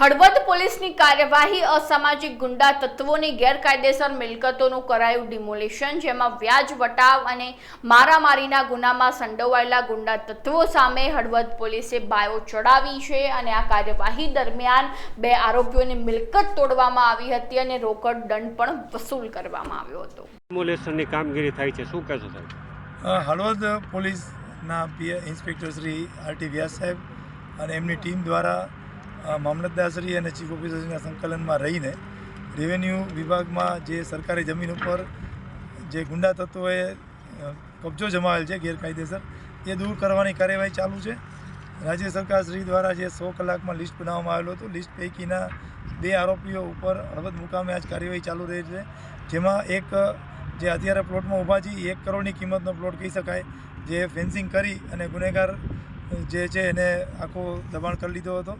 હળવદ પોલીસની કાર્યવાહી અસામાજિક ગુંડા તત્વોની ગેરકાયદેસર મિલકતોનું કરાયું ડિમોલિશન જેમાં વ્યાજ વટાવ અને મારામારીના ગુનામાં સંડોવાયેલા ગુંડા તત્વો સામે હળવદ પોલીસે બાયો ચડાવી છે અને આ કાર્યવાહી દરમિયાન બે આરોપીઓની મિલકત તોડવામાં આવી હતી અને રોકડ દંડ પણ વસૂલ કરવામાં આવ્યો હતો. ડિમોલિશનની કામગીરી થાય છે. શું કહેશો સાહેબ? હળવદ પોલીસના inspector Shri R T Vyas સાહેબ અને એમની ટીમ દ્વારા મામલતદારશ્રી અને ચીફ ઓફિસરના સંકલનમાં રહીને રેવન્યુ વિભાગમાં જે સરકારી જમીન ઉપર જે ગુંડા તત્વોએ કબજો જમાવેલ છે ગેરકાયદેસર, એ દૂર કરવાની કાર્યવાહી ચાલુ છે. રાજ્ય સરકાર શ્રી દ્વારા જે સો કલાકમાં લિસ્ટ બનાવવામાં આવેલું હતું, લિસ્ટ પૈકીના બે આરોપીઓ ઉપર હળવદ મુકામે આજ કાર્યવાહી ચાલુ રહી છે. જેમાં એક જે અત્યારે પ્લોટમાં ઊભા છે એક કરોડની કિંમતનો પ્લોટ કહી શકાય, જે ફેન્સિંગ કરી અને ગુનેગાર જે છે એને આખો દબાણ કરી લીધો હતો.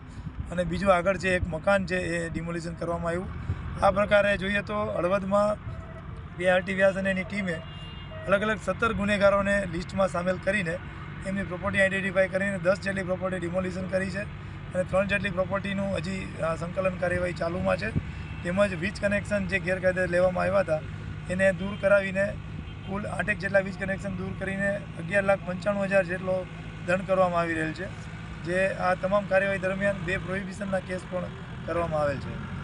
અને બીજું આગળ જે એક મકાન છે એ ડિમોલિશન કરવામાં આવ્યું. આ પ્રકારે જોઈએ તો હળવદમાં બીઆરટી વ્યાસ અને એની ટીમે અલગ અલગ સત્તર ગુનેગારોને લિસ્ટમાં સામેલ કરીને એમની પ્રોપર્ટી આઈડેન્ટિફાઈ કરીને દસ જેટલી પ્રોપર્ટી ડિમોલિશન કરી છે અને ત્રણ જેટલી પ્રોપર્ટીનું હજી સંકલન કાર્યવાહી ચાલુમાં છે. તેમજ વીજ કનેક્શન જે ગેરકાયદે લેવામાં આવ્યા હતા, એને દૂર કરાવીને કુલ આઠેક જેટલા વીજ કનેક્શન દૂર કરીને અગિયાર લાખ પંચાણું હજાર જેટલો દંડ કરવામાં આવી રહેલ છે. જે આ તમામ કાર્યવાહી દરમિયાન બે પ્રોહિબિશનના કેસ પણ કરવામાં આવેલ છે.